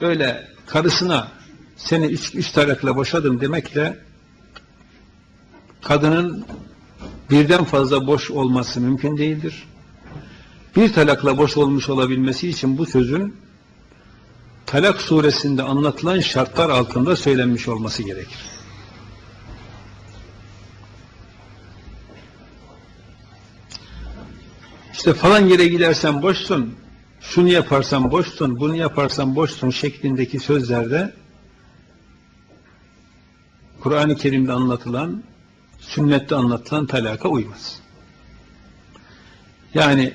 öyle karısına seni üç, üç talakla boşadım demekle kadının birden fazla boş olması mümkün değildir. Bir talakla boş olmuş olabilmesi için bu sözün Talak suresinde anlatılan şartlar altında söylenmiş olması gerekir. İşte falan yere gidersen boşsun, şunu yaparsan boşsun, bunu yaparsan boşsun şeklindeki sözlerde Kur'an-ı Kerim'de anlatılan, sünnette anlatılan talaka uymaz. Yani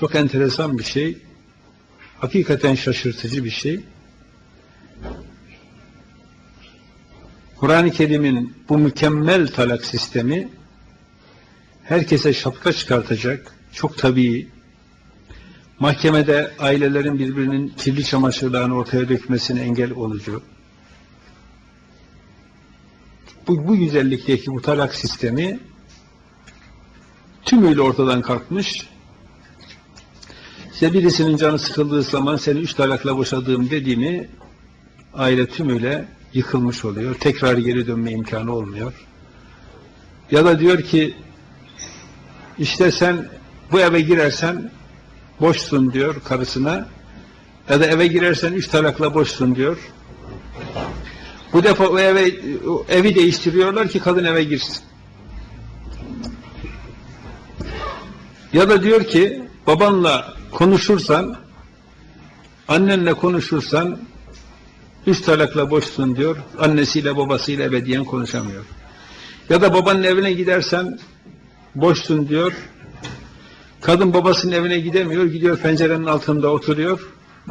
çok enteresan bir şey, hakikaten şaşırtıcı bir şey. Kur'an-ı Kerim'in bu mükemmel talak sistemi herkese şapka çıkartacak, çok tabii. Mahkemede ailelerin birbirinin kirli çamaşırlarını ortaya dökmesine engel olucu. Bu, bu güzellikteki bu talak sistemi tümüyle ortadan kalkmış. İşte birisinin canı sıkıldığı zaman seni üç talakla boşadığım dediğimi aile tümüyle yıkılmış oluyor. Tekrar geri dönme imkanı olmuyor. Ya da diyor ki işte sen bu eve girersen boşsun diyor karısına ya da eve girersen üç talakla boşsun diyor. Bu defa o eve o evi değiştiriyorlar ki kadın eve girsin. Ya da diyor ki babanla konuşursan annenle konuşursan üç talakla boşsun diyor. Annesiyle babasıyla ebediyen konuşamıyor. Ya da babanın evine gidersen boşsun diyor. Kadın babasının evine gidemiyor. Gidiyor pencerenin altında oturuyor.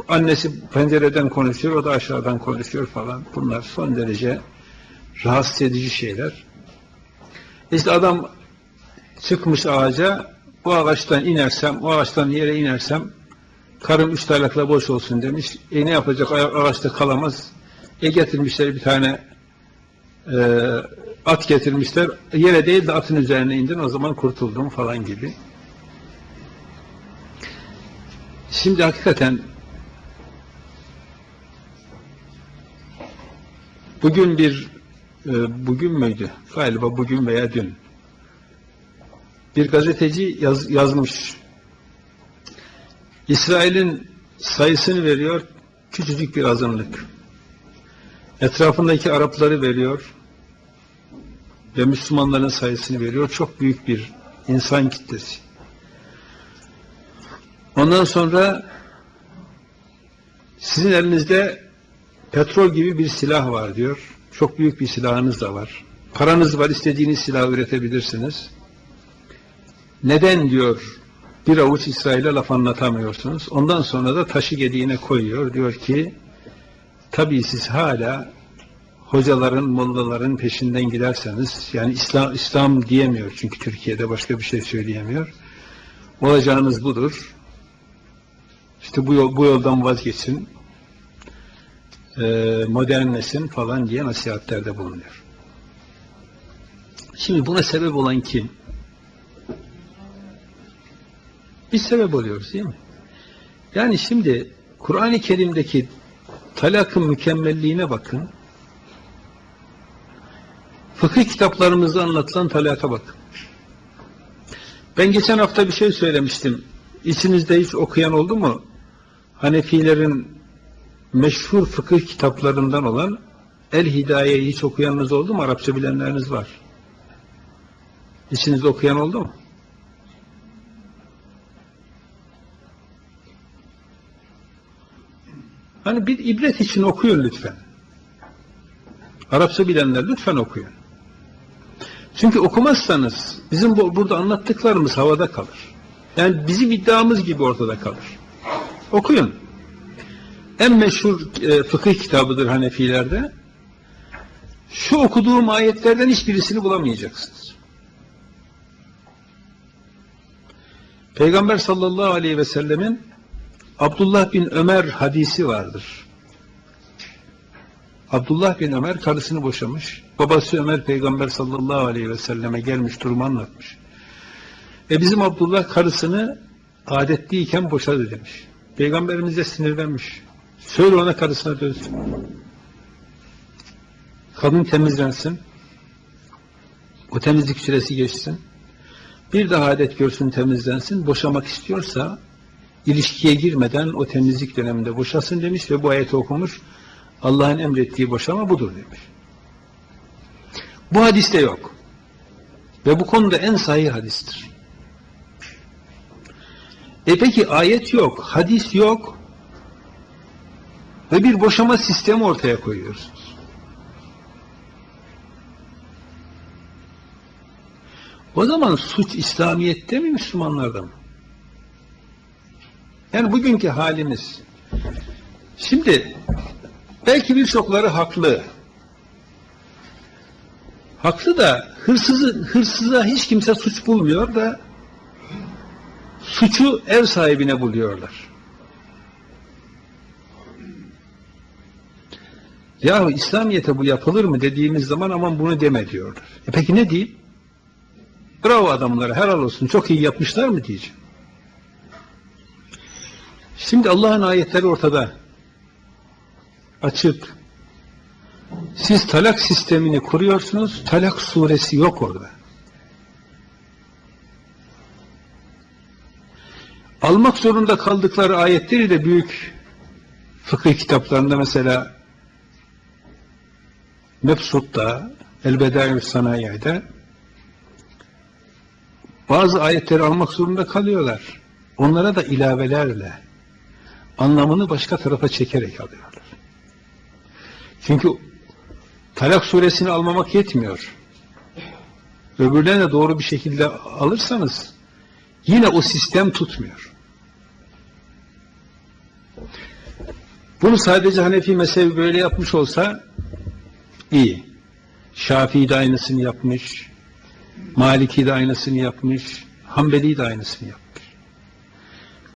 Annesi pencereden konuşuyor. O da aşağıdan konuşuyor falan. Bunlar son derece rahatsız edici şeyler. İşte adam çıkmış ağaca bu ağaçtan inersem, o ağaçtan yere inersem karım üç talakla boş olsun demiş. E ne yapacak? Ağaçta kalamaz. E getirmişler bir tane e, at getirmişler. Yere değil de atın üzerine indin o zaman kurtuldum falan gibi. Şimdi hakikaten bugün bir e, bugün müydü? Galiba bugün veya dün. Bir gazeteci yaz, yazmış. İsrail'in sayısını veriyor küçücük bir azınlık. Etrafındaki Arapları veriyor ve Müslümanların sayısını veriyor. Çok büyük bir insan kitlesi. Ondan sonra sizin elinizde petrol gibi bir silah var diyor. Çok büyük bir silahınız da var. Paranız var, istediğiniz silah üretebilirsiniz. Neden diyor bir avuç İsrail'e laf anlatamıyorsunuz. Ondan sonra da taşı gediğine koyuyor. Diyor ki tabii siz hala hocaların, mollaların peşinden giderseniz yani İslam, İslam diyemiyor çünkü Türkiye'de başka bir şey söyleyemiyor. Olacağınız budur. İşte bu, yol, bu yoldan vazgeçin, e, modernlesin falan diye nasihatlerde bulunuyor. Şimdi buna sebep olan kim? Biz sebep oluyoruz değil mi? Yani şimdi Kur'an-ı Kerim'deki talakın mükemmelliğine bakın. Fıkıh kitaplarımızda anlatılan talaka bakın. Ben geçen hafta bir şey söylemiştim. İçinizde hiç okuyan oldu mu? Hanefilerin meşhur fıkıh kitaplarından olan El Hidaye'yi hiç okuyanınız oldu mu? Arapça bilenleriniz var. İçinizde okuyan oldu mu? Hani bir ibret için okuyun lütfen. Arapça bilenler lütfen okuyun. Çünkü okumazsanız bizim bu, burada anlattıklarımız havada kalır. Yani bizim iddiamız gibi ortada kalır. Okuyun. En meşhur e, fıkıh kitabıdır Hanefilerde. Şu okuduğum ayetlerden hiçbirisini bulamayacaksınız. Peygamber sallallahu aleyhi ve sellemin Abdullah bin Ömer hadisi vardır. Abdullah bin Ömer karısını boşamış. Babası Ömer peygamber sallallahu aleyhi ve selleme gelmiş durumu anlatmış. E bizim Abdullah karısını adetliyken boşadı demiş. Peygamberimiz de sinirlenmiş. Söyle ona karısına dövsün. Kadın temizlensin. O temizlik süresi geçsin. Bir daha adet görsün temizlensin. Boşamak istiyorsa ilişkiye girmeden o temizlik döneminde boşasın demiş ve bu ayeti okumuş. Allah'ın emrettiği boşama budur demiş. Bu hadiste yok. Ve bu konuda en sahih hadistir. E peki ayet yok, hadis yok ve bir boşama sistemi ortaya koyuyorsunuz. O zaman suç İslamiyet'te mi Müslümanlarda? Yani bugünkü halimiz. Şimdi belki birçokları haklı. Haklı da hırsızı, hırsıza hiç kimse suç bulmuyor da suçu ev sahibine buluyorlar. Yahu İslamiyet'e bu yapılır mı dediğimiz zaman aman bunu deme diyorlar. E peki ne diyeyim? Bravo adamlara helal olsun çok iyi yapmışlar mı diyeceğim. Şimdi Allah'ın ayetleri ortada. Açık. Siz talak sistemini kuruyorsunuz, talak suresi yok orada. Almak zorunda kaldıkları ayetleri de büyük fıkıh kitaplarında mesela Mebsut'ta, El-Bedâi Sanayi'de bazı ayetleri almak zorunda kalıyorlar. Onlara da ilavelerle anlamını başka tarafa çekerek alıyorlar. Çünkü Talak suresini almamak yetmiyor. Öbürlerine doğru bir şekilde alırsanız yine o sistem tutmuyor. Bunu sadece Hanefi mezhebi böyle yapmış olsa iyi. Şafii de aynısını yapmış, Maliki de aynısını yapmış, Hanbeli de aynısını yapmış.